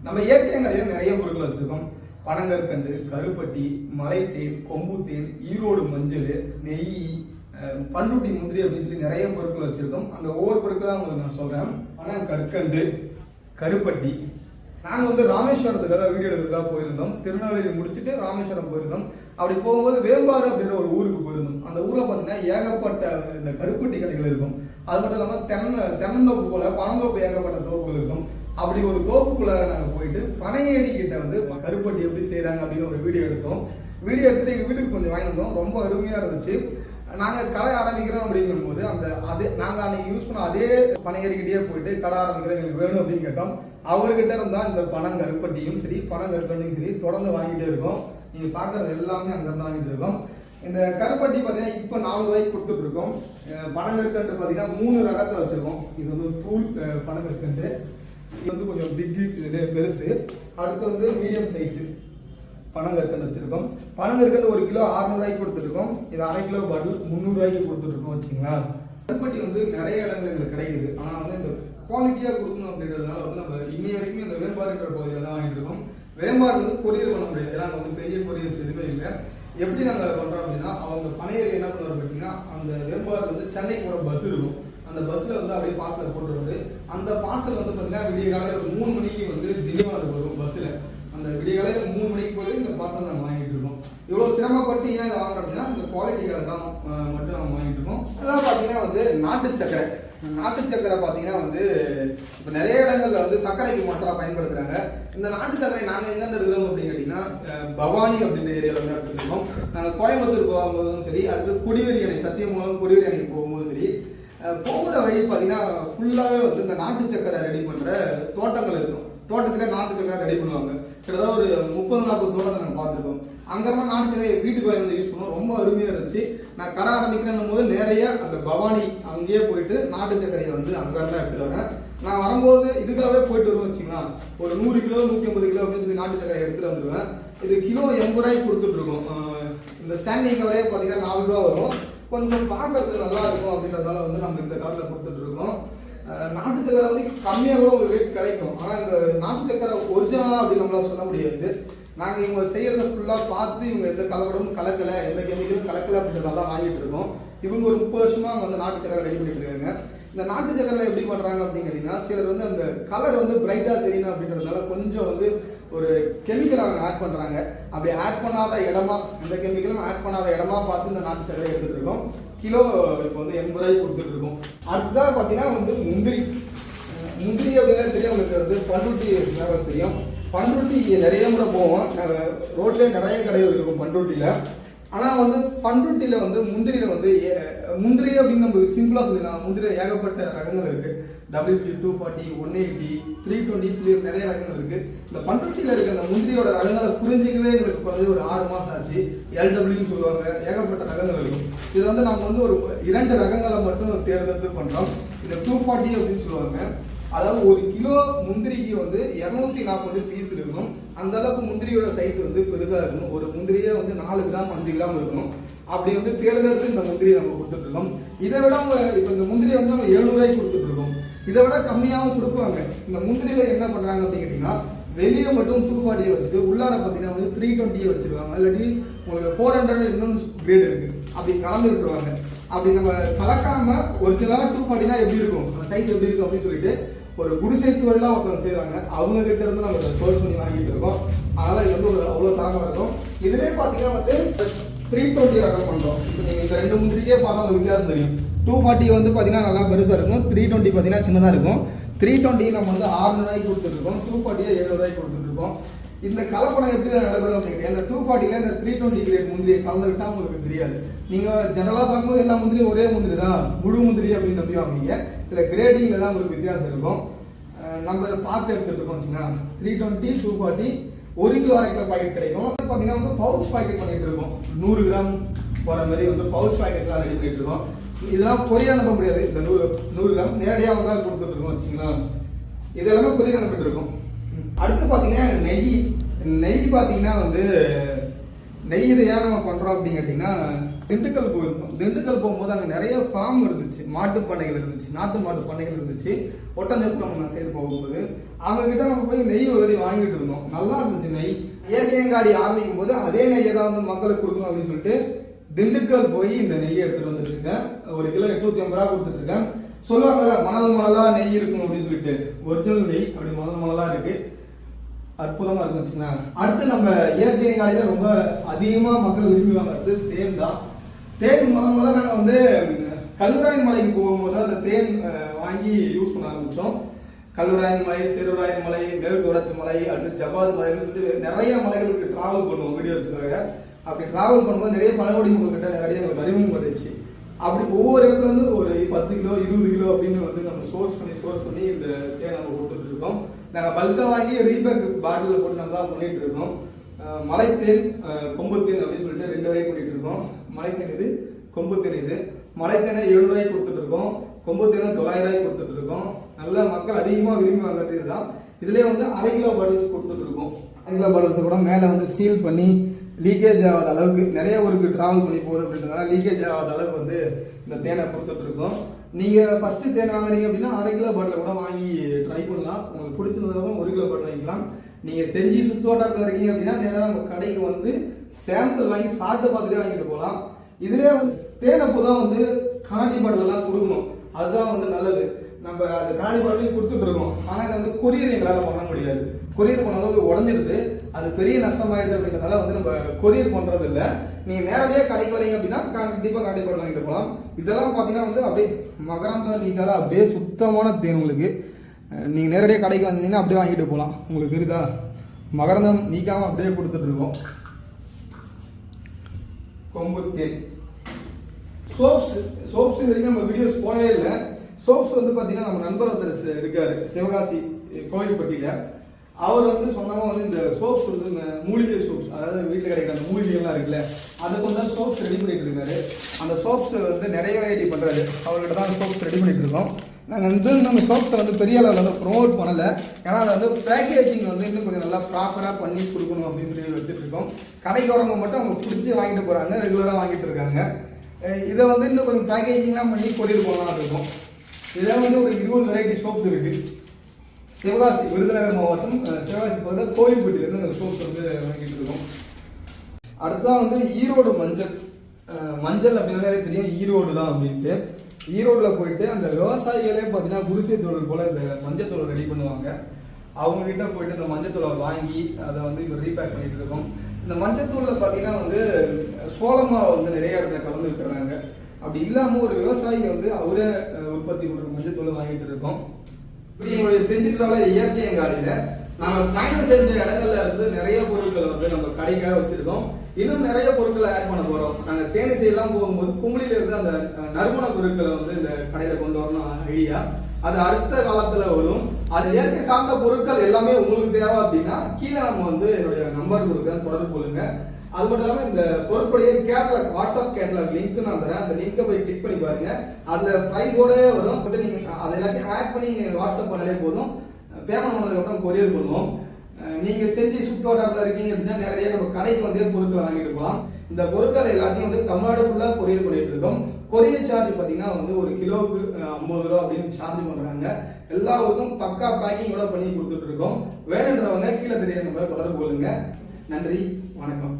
நம்ம இயற்கை நிலையில் நிறைய பொருட்கள் வச்சிருக்கோம். பனங்கற்கண்டு கருப்பட்டி மலைத்தேன் கொம்புத்தேன் ஈரோடு மஞ்சள் நெய் அஹ், பண்ருட்டி முந்திரி அப்படின்னு சொல்லி நிறைய பொருட்கள் வச்சிருக்கோம். அந்த ஒவ்வொரு பொருட்களாக உங்களுக்கு நான் சொல்கிறேன் பனங்கற்கண்டு கருப்பட்டி. நாங்கள் வந்து ராமேஸ்வரத்துக்காக வீடியோ எடுக்கிறதுக்காக போயிருந்தோம். திருநெல்வேலி முடிச்சுட்டு ராமேஸ்வரம் போயிருந்தோம். அப்படி போகும்போது வேம்பாறு அப்படின்ற ஒரு ஊருக்கு போயிருந்தோம். அந்த ஊரில் பார்த்தீங்கன்னா ஏகப்பட்ட இந்த கருப்பட்டி கடைகள் இருக்கும். அது மட்டும் இல்லாமல் தென்னை தென்னந்தோப்பு போல பனந்தோப்பு ஏகப்பட்ட தோப்புகள் இருக்கும். அப்படி ஒரு தோப்புக்குள்ளார நாங்கள் போயிட்டு பனையேரி கிட்ட வந்து கருப்பட்டி எப்படி செய்கிறாங்க அப்படின்னு ஒரு வீடியோ எடுத்தோம். வீடியோ எடுத்துட்டு எங்கள் வீட்டுக்கு கொஞ்சம் வாங்கியிருந்தோம் வந்தோம். ரொம்ப அருமையாக இருந்துச்சு. நாங்கள் கடை ஆரம்பிக்கிறோம் அப்படிங்கும்போது அந்த அதே நாங்கள் அன்னைக்கு யூஸ் பண்ண அதே பனையேறிக்கிட்டே போயிட்டு கடை ஆரம்பிக்கிறோம் எங்களுக்கு வேணும் அப்படின்னு கேட்டோம். அவர்கிட்ட இருந்தால் இந்த பணம் கருப்பட்டியும் சரி பணம் கருப்பட்டியும் சரி தொடர்ந்து வாங்கிட்டே இருக்கோம். நீங்கள் பார்க்குறது எல்லாமே அங்கேருந்து வாங்கிட்டு இருக்கோம். இந்த கருப்பட்டி பார்த்தீங்கன்னா இப்போ நாலு ரூபாய்க்கு கொடுத்துட்ருக்கோம் பனங்கற்கண்டு பார்த்தீங்கன்னா மூணு ரகத்தில் வச்சுருக்கோம். இது வந்து தூள் அஹ் பனங்கற்கண்டு இது வந்து கொஞ்சம் பிக்கு இது பெருசு. அடுத்து வந்து மீடியம் சைஸு பனங்கற்கண்டு வச்சுருக்கோம். பனங்கற்கண்டு ஒரு கிலோ அறுநூறுவாய்க்கு கொடுத்துருக்கோம் இது அரை கிலோ பாட்டில் முந்நூறுவாய்க்கு கொடுத்துருக்கோம் வச்சுங்களா கருப்பட்டி வந்து நிறைய இடங்கள் எங்களுக்கு கிடைக்குது. ஆனால் வந்து இந்த குவாலிட்டியாக கொடுக்கணும் அப்படின்றதுனால வந்து நம்ம இன்னைய வரைக்கும் இந்த வேம்பாறுன்ற பகுதியில் தான் வாங்கிட்டு இருக்கோம். வேம்பாறு வந்து கொரியர் பண்ண முடியாது. ஏன்னா வந்து பெரிய கொரியர்ஸ் எதுவுமே இல்லை. எப்படி நாங்கள் பண்ணுறோம் அப்படின்னா அவங்க பனையர் என்ன பண்ணுறோம் பார்த்தீங்கன்னா அந்த வேம்பாறு வந்து சென்னைக்கு போகிற பஸ் இருக்கும். அந்த பஸ்ஸில் வந்து அப்படியே பார்சல் போட்டுருவாரு அந்த பார்சல் வந்து பார்த்தீங்கன்னா விடிய காலையில் மூணு மணிக்கு வந்து திடீர்னு அது வரும் பஸ்ஸில் அந்த விடிய காலையில் மூணு மணிக்கு போய் இந்த பார்சல் நம்ம வாங்கிட்டு இருக்கோம். இவ்வளோ சிரமப்பட்டு ஏன் இதை வாங்குறோம் அப்படின்னா இந்த குவாலிட்டிக்காக தான் மட்டும் நம்ம வாங்கிட்டு இருக்கோம். அதான் பார்த்தீங்கன்னா வந்து நாட்டு சக்கரை. நாட்டு சக்கரை பார்த்தீங்கன்னா வந்து இப்போ நிறைய இடங்கள்ல வந்து சர்க்கரைக்கு மாற்றா பயன்படுத்துறாங்க. இந்த நாட்டு சக்கரை நாங்கள் எங்கேருந்து இருக்கிறோம் அப்படின்னு கேட்டிங்கன்னா பவானி அப்படின்ற ஏரியாவில் வந்து இருக்கோம். நாங்கள் கோயம்புத்தூர் போகும்போதும் சரி அடுத்து குடிவெறி அணை சத்தியமூலம் குடிவெறி அணைக்கு போகும்போதும் சரி போகிற வழி பார்த்தீங்கன்னா ஃபுல்லாகவே வந்து இந்த நாட்டு சக்கரை ரெடி பண்ணுற தோட்டங்கள் இருக்கும். தோட்டத்தில் நாட்டு சக்கரை ரெடி பண்ணுவாங்க. கிட்டத்தட்ட ஒரு முப்பது நாற்பது தோட்டத்தை நாங்கள் பார்த்துருக்கோம். அங்கேருந்து நாட்டு சக்கரை வீட்டுக்கு வாங்கி வந்து யூஸ் பண்ணுவோம் ரொம்ப அருமையாக இருந்துச்சு. நான் கடை ஆரம்பிக்கிறேன் போது நிறைய அந்த பவானி அங்கேயே போயிட்டு நாட்டு சக்கரையை வந்து அங்கேருந்து எடுத்துருவாங்க நான் வரும்போது இதுக்காகவே போயிட்டு வருவேன் வச்சுங்களா ஒரு நூறு கிலோ நூற்றி ஐம்பது கிலோ அப்படின்னு சொல்லி நாட்டு சக்கரை எடுத்துகிட்டு வந்துடுவேன் இது கிலோ எண்பது ரூபாய்க்கு கொடுத்துட்ருக்கோம் இந்த ஸ்டாண்டிங் கவரே பார்த்தீங்கன்னா நாலு ரூபா வரும். கொஞ்சம் பார்க்கறதுக்கு நல்லா இருக்கும் அப்படின்றதால வந்து நம்ம இந்த காலத்தில் கொடுத்துட்டு இருக்கோம். நாட்டு சக்கரை வந்து கம்மியாக கூட ஒரு ரேட் கிடைக்கும். ஆனால் இந்த நாட்டு சக்கரை ஒரிஜினலாக அப்படின்னு நம்மளால் சொல்ல முடியாது. நாங்கள் இவங்க செய்கிறத ஃபுல்லாக பார்த்து இவங்க எந்த கலவடமும் கலக்கலை எந்த கெமிக்கலும் கலக்கலை அப்படின்றதெல்லாம் வாங்கிட்டு இருக்கோம். இவங்க ஒரு முப்பது வருஷமாக அங்க வந்து நாட்டு சக்கரை ரெடி பண்ணிட்டு இருக்காங்க. இந்த நாட்டு சக்கரை எப்படி பண்ணுறாங்க அப்படின்னு கேட்டீங்கன்னா சிலர் வந்து அந்த கலர் வந்து பிரைட்டாக தெரியணும் அப்படின்றதுனால கொஞ்சம் வந்து ஒரு கெமிக்கல் அவங்க ஆட் பண்ணுறாங்க அப்படி ஆட் பண்ணாத இடமா இந்த கெமிக்கலும் ஆட் பண்ணாத இடமா பார்த்து இந்த நாட்டு சக்கரை எடுத்துகிட்டு இருக்கோம். கிலோ இப்போ வந்து எண்பது ரூபாய்க்கு கொடுத்துட்டு இருக்கோம். அடுத்ததாக பார்த்தீங்கன்னா வந்து முந்திரி. முந்திரி அப்படின்னா தெரியும் உங்களுக்கு வந்து பண்ருட்டி ஃபேமஸ் தெரியும் பண்ருட்டி நிறைய முறை போவோம். ரோட்லேயே நிறைய கடைகள் இருக்கும் பண்ருட்டியில். ஆனால் வந்து பண்ருட்டியில் வந்து முந்திரியில் வந்து ஏ- முந்திரி அப்படின்னு நம்ம சிம்பிளாக சொல்லிடலாம். முந்திரியில் ஏகப்பட்ட ரகங்கள் இருக்குது WP two forty one eighty three twenty சொல்லி நிறைய ரகங்கள் இருக்குது இந்த பண்ருட்டியில் இருக்க அந்த முந்திரியோட ரகங்களை புரிஞ்சிக்கவே எங்களுக்கு குறைஞ்சது ஒரு ஆறு மாதம் ஆச்சு. எல்டபிள்யூன்னு சொல்லுவாங்க. ஏகப்பட்ட ரகங்கள் இருக்கும் இது வந்து நம்ம வந்து ஒரு இரண்டு ரகங்களை மட்டும் தேர்ந்தெடுத்து பண்ணுறோம் இந்த டூ ஃபார்ட்டி அப்படின்னு சொல்லுவாங்க. அதாவது ஒரு கிலோ முந்திரிக்கு வந்து இரநூத்தி நாற்பது பீஸ் இருக்கணும். அந்த அளவுக்கு முந்திரியோட சைஸ் வந்து பெருசா இருக்கணும். ஒரு முந்திரியே வந்து நாலு கிராம் அஞ்சு கிராம் இருக்கணும். அப்படி வந்து தேர்ந்தெடுத்து இந்த முந்திரியை நம்ம கொடுத்துட்டு இருக்கோம். இதை விட அவங்க இப்போ இந்த முந்திரியை வந்து நம்ம ஏழு ரூபாய்க்கு கொடுத்துட்டு இருக்கோம். இதை விட கம்மியாகவும் கொடுப்பாங்க. இந்த முந்திரியில என்ன பண்றாங்க அப்படின்னு வெளியே மட்டும் டூ ஃபார்ட்டியை வச்சுட்டு உள்ளார பார்த்தீங்கன்னா வந்து த்ரீ டுவெண்ட்டியை வச்சுருவாங்க. இல்லாட்டி உங்களுக்கு ஃபோர் ஹண்ட்ரட் இன்னொன்று கிரேட் இருக்கு. அப்படி கலந்து விட்டுருவாங்க. அப்படி நம்ம கலக்காம ஒரிஜினலாக டூ ஃபார்ட்டினா எப்படி இருக்கும்? அந்த சைஸ் எப்படி இருக்கும் அப்படின்னு சொல்லிட்டு ஒரு குடிசை தொழிலாக ஒருத்தவங்க செய்கிறாங்க அவங்க கிட்ட இருந்து நம்ம சோர்ஸ் பண்ணி வாங்கிட்டு இருக்கோம். அதனால இது வந்து ஒரு அவ்வளோ தரமாக இருக்கும். இதுலேயே பார்த்தீங்கன்னா வந்து த்ரீ டுவெண்ட்டி ரகம் பண்ணுறோம் இப்போ நீங்கள் இந்த ரெண்டு முந்திரிக்கே பார்த்தா உங்களுக்கு வித்தியாசம் தெரியும். டூ ஃபார்ட்டி வந்து பார்த்தீங்கன்னா நல்லா பெருசாக இருக்கும். த்ரீ டுவெண்ட்டி பார்த்தீங்கன்னா சின்னதாக இருக்கும். த்ரீ டுவெண்ட்டி நம்ம வந்து ஆறுநூறுவாய்க்கு கொடுத்துட்ருக்கோம் டூ ஃபார்ட்டியை எழுநூறுவாய்க்கு கொடுத்துட்ருக்கோம் இந்த கலப்படம் எப்படி நடைபெறும் அப்படின்னு இந்த டூ ஃபார்ட்டியில் இந்த த்ரீ டுவெண்ட்டி கிரேட் முந்திரியை கலந்துக்கிட்டா உங்களுக்கு தெரியாது. நீங்கள் ஜெனரலாக பார்க்கும்போது எல்லா முந்திரியும் ஒரே முந்திரி தான். முழு முந்திரி அப்படின்னு நம்பி வாங்குவீங்க. இதில் கிரேடிங்கில் தான் உங்களுக்கு வித்தியாசம் இருக்கும். நம்ம இதை பார்த்து எடுத்துகிட்டு இருக்கோம் வச்சுங்களேன் த்ரீ டுவெண்ட்டி டூ ஃபார்ட்டி ஒரு கிலோ அரை கிலோ பாக்கெட் கிடைக்கும். வந்து பார்த்தீங்கன்னா வந்து பவுச் பாக்கெட் பண்ணிட்டு இருக்கோம். நூறு கிராம் போகிற மாதிரி வந்து பவுச் பாக்கெட்லாம் ரெடி பண்ணிட்டு இருக்கோம். இதெல்லாம் கொரியர் அனுப்ப முடியாது. இந்த நூறு நூறு கிராம் நேரடியாக வந்தால் தான் கொடுத்துட்டு இருக்கோம் வச்சுங்களா இதெல்லாமே கொரியர் அனுப்பிட்டு இருக்கோம். அடுத்து பார்த்தீங்கன்னா நெய் நெய் பார்த்தீங்கன்னா வந்து நெய் இதை ஏன் நம்ம பண்ணுறோம் அப்படின்னு கேட்டிங்கன்னா திண்டுக்கல் போயிருக்கோம் திண்டுக்கல் போகும்போது அங்கே நிறைய ஃபார்ம் இருந்துச்சு. மாட்டு பண்ணைகள் இருந்துச்சு. நாட்டு மாட்டு பண்ணைகள் இருந்துச்சு. ஒட்டஞ்சப்புறம் சைடு போகும்போது அவங்க கிட்ட நம்ம போய் நெய் உதவி வாங்கிட்டு இருந்தோம். நல்லா இருந்துச்சு நெய். இயற்கையங்காடி ஆரம்பிக்கும் போது அதே நெய்யை தான் வந்து மக்களுக்கு கொடுக்கணும் அப்படின்னு சொல்லிட்டு திண்டுக்கல் போய் இந்த நெய்யை எடுத்துகிட்டு வந்துட்டு இருக்கேன். ஒரு கிலோ எட்நூத்தி ஐம்பது ரூபா கொடுத்துட்டு இருக்கேன். சொல்லுவாங்கல்ல மணல் மணலா நெய் இருக்கும் அப்படின்னு சொல்லிட்டு. ஒரிஜினல் நெய் அப்படி மணல் மணலா இருக்குது அற்புதமா இருக்கும் அடுத்து நம்ம இயற்கை காலையில் ரொம்ப அதிகமா மக்கள் விரும்பி வாங்குறது தேன் தான். தேன் முத முதல்ல நாங்கள் வந்து கல்லுராயன் மலைக்கு போகும்போது அந்த தேன் வாங்கி யூஸ் பண்ண ஆரம்பிச்சோம். கல்லுராயன் மலை சிறுராயன் மலை மேற்கு மலை அடுத்து ஜவ்வாது மலைன்னு சொல்லிட்டு நிறைய மலைகளுக்கு டிராவல் பண்ணுவோம் வீடியோஸுக்காக அப்படி டிராவல் பண்ணும்போது நிறைய பழங்குடி மக்கள் கிட்ட நிறைய எங்களுக்கு அறிமுகம் பண்ணிச்சு அப்படி ஒவ்வொரு இடத்துல இருந்து ஒரு பத்து கிலோ இருபது கிலோ அப்படின்னு வந்து நம்ம சோர்ஸ் பண்ணி சோர்ஸ் பண்ணி இந்த தேனை நம்ம கொடுத்துட்டு இருக்கோம். நாங்கள் பல்காக வாங்கி ரீபேக் பாட்டிலில் போட்டு நல்லா பண்ணிகிட்டு பண்ணிட்டு இருக்கோம். மலைத்தேன் கொம்புத்தேன் அப்படின்னு சொல்லிட்டு ரெண்டு வரையும் பண்ணிட்டு இருக்கோம். மலைத்தேன் இது கொம்புத்தேன் இது. மலைத்தேனை எழுநூறு கொடுத்துட்ருக்கோம் கொடுத்துட்டு இருக்கோம். கொம்புத்தேனை தொள்ளாயிரம் கொடுத்துட்ருக்கோம் கொடுத்துட்டு இருக்கோம். நல்ல மக்கள் அதிகமாக விரும்பி வாங்குறது இதுதான். இதுலேயே வந்து அரை கிலோ பாட்டில்ஸ் கொடுத்துட்டு இருக்கோம். அரை கிலோ பாட்டில்ஸ் கூட மேலே வந்து சீல் பண்ணி லீக்கேஜ் ஆகாத அளவுக்கு நிறைய ஊருக்கு டிராவல் பண்ணி போகுது அப்படின்றதுனால லீக்கேஜ் ஆகாத அளவுக்கு வந்து இந்த தேனை கொடுத்துட்டு இருக்கோம். நீங்கள் ஃபஸ்ட்டு தேன் வாங்குறீங்க அப்படின்னா அரை கிலோ பாட்டில் கூட வாங்கி ட்ரை பண்ணலாம். உங்களுக்கு பிடிச்சிருந்ததுக்கப்புறம் ஒரு கிலோ பாட்டில் வாங்கிக்கலாம். நீங்கள் செஞ்சு சுற்றுவட்டாரத்தில் இருக்கீங்க அப்படின்னா நேராக நம்ம கடைக்கு வந்து சாம்பிள் வாங்கி சாப்பிட்டு பார்த்துட்டே வாங்கிட்டு போகலாம். இதுலேயே வந்து தேனப்போ தான் வந்து காஞ்சி பாட்டில்தான் கொடுக்கணும். அதுதான் வந்து நல்லது. நம்ம அந்த காணி பாட்டிலையும் கொடுத்துட்டு இருக்கோம். ஆனால் வந்து கொரியர் எங்களால் பண்ண முடியாது. கொரியர் பண்ணாலும் உடஞ்சிடுது. அது பெரிய நஷ்டமாயிடுது அப்படின்றதால வந்து நம்ம கொரியர் பண்றது இல்ல நீங்க நேரடியாக கடைக்கு வரீங்க அப்படின்னா கண்டிப்பா காண்டி வாங்கிட்டு போகலாம். இதெல்லாம் பார்த்தீங்கன்னா வந்து அப்படியே மகரந்த நீக்காத அப்படியே சுத்தமான தேன் உங்களுக்கு. நீங்கள் நீங்க நேரடியாக கடைக்கு வந்தீங்கன்னா அப்படியே வாங்கிட்டு போகலாம். உங்களுக்கு தெரியுதா? மகரந்தம் நீக்காம அப்படியே கொடுத்துட்டு இருக்கோம். கொம்பு தேன். சோப்ஸ் சோப்ஸ் இது வரைக்கும் நம்ம வீடியோஸ் போடவே இல்லை. சோப்ஸ் வந்து பார்த்தீங்கன்னா நம்ம நண்பர் ஒருத்தர் இருக்கார் இருக்காரு சிவகாசி கோவில்பட்டியில் அவர் வந்து சொன்னவங்க வந்து இந்த சோப்ஸ் வந்து மூலிகை சோப்ஸ் அதாவது வீட்டில் கிடைக்கிற அந்த மூலிகைகள்லாம் இருக்குல்ல அதை வந்து சோப்ஸ் ரெடி பண்ணிட்டு இருக்காரு. அந்த சோப்ஸ் வந்து நிறைய வெரைட்டி பண்ணுறாரு அவர்கிட்ட தான் சோப்ஸ் ரெடி பண்ணிட்டு இருக்கோம். நாங்கள் வந்து நம்ம சோப்ஸை வந்து பெரிய அளவில் வந்து ப்ரோமோட் பண்ணலை. ஏன்னா அதை வந்து பேக்கேஜிங் வந்து இன்னும் கொஞ்சம் நல்லா ப்ராப்பராக பண்ணி கொடுக்கணும் அப்படின்னு சொல்லி வச்சுட்டு இருக்கோம். கடைக்கு வரவங்க மட்டும் அவங்க பிடிச்சி வாங்கிட்டு போகிறாங்க ரெகுலராக வாங்கிட்டு இருக்காங்க. இதை வந்து இன்னும் கொஞ்சம் பேக்கேஜிங்லாம் பண்ணி கொரியர் போகலாம் இருக்கும். இதில் வந்து ஒரு இருபது வெரைட்டி சோப்ஸ் இருக்குது சிவகாசி விருதுநகர் மாவட்டம் சிவகாசி பகுதியில் கோயில்பட்டியிலேருந்து அந்த சோர்ஸ் வந்து வாங்கிட்டு இருக்கோம். அடுத்ததான் வந்து ஈரோடு மஞ்சள் மஞ்சள் அப்படின்னாலே தெரியும் ஈரோடு தான் அப்படின்ட்டு. ஈரோடில் போயிட்டு அந்த விவசாயிகளே பார்த்தீங்கன்னா குடிசை தொழில் போல் இந்த மஞ்சள் ரெடி பண்ணுவாங்க. அவங்ககிட்ட போயிட்டு இந்த மஞ்சள் வாங்கி அதை வந்து இப்போ ரீபேக் பண்ணிட்டு இருக்கோம். இந்த மஞ்சள் பார்த்தீங்கன்னா வந்து சோளமாவை வந்து நிறைய இடத்துல கலந்து விட்டுறாங்க அப்படி இல்லாமல் ஒரு விவசாயி வந்து அவரே உற்பத்தி பண்ணுற மஞ்சள் தூளை வாங்கிட்டு இருக்கோம். இப்படி எங்களுடைய செஞ்சுட்டால இயற்கை எங்காடியில நாங்கள் பயணம் செஞ்ச இடங்கள்ல இருந்து நிறைய பொருட்களை வந்து நம்ம கடைக்காக வச்சிருக்கோம். இன்னும் நிறைய பொருட்களை ஆட் பண்ண போறோம். நாங்க தேனிசை எல்லாம் போகும்போது கும்பலில இருந்து அந்த நறுமண பொருட்களை வந்து இந்த கடையில கொண்டு வரணும் ஐடியா. அது அடுத்த காலத்துல வரும். அது இயற்கை சார்ந்த பொருட்கள் எல்லாமே உங்களுக்கு தேவை அப்படின்னா கீழே நம்ம வந்து என்னுடைய நம்பர் கொடுக்குறேன் தொடர்பு கொள்ளுங்க. அது மட்டும் இல்லாம இந்த பொருட்களுடைய கேட்டலாக் வாட்ஸ்அப் கேட்டலாக் லிங்க் நான் தரேன். அந்த லிங்கை போய் கிளிக் பண்ணி பாருங்க. அதுல ப்ரைஸோட வரும். நீங்க அதை எல்லாத்தையும் ஆட் பண்ணி நீங்க வாட்ஸ்அப் பண்ணாலே போதும். பேமெண்ட் பண்ணதுக்கப்புறம் கொரியர் பண்ணுவோம் நீங்கள் நீங்க செஞ்சு சுற்று வட்டாரத்தில் இருக்கீங்க அப்படின்னா நேரடியாக நம்ம கடைக்கு வந்து பொருட்களை வாங்கிட்டு போகலாம். இந்த பொருட்கள் எல்லாத்தையும் வந்து தமிழ்நாடு ஃபுல்லாக கொரியர் பண்ணிட்டு இருக்கோம். கொரியர் சார்ஜ் பார்த்தீங்கன்னா வந்து ஒரு கிலோவுக்கு ஐம்பது ரூபா அப்படின்னு சார்ஜ் பண்ணுறாங்க எல்லாருக்கும் பக்கா பேக்கிங்கோட பண்ணி கொடுத்துட்டு இருக்கோம். வேணுன்றவங்க கீழே தெரிய தொடர்பு கொள்ளுங்க. நன்றி வணக்கம்.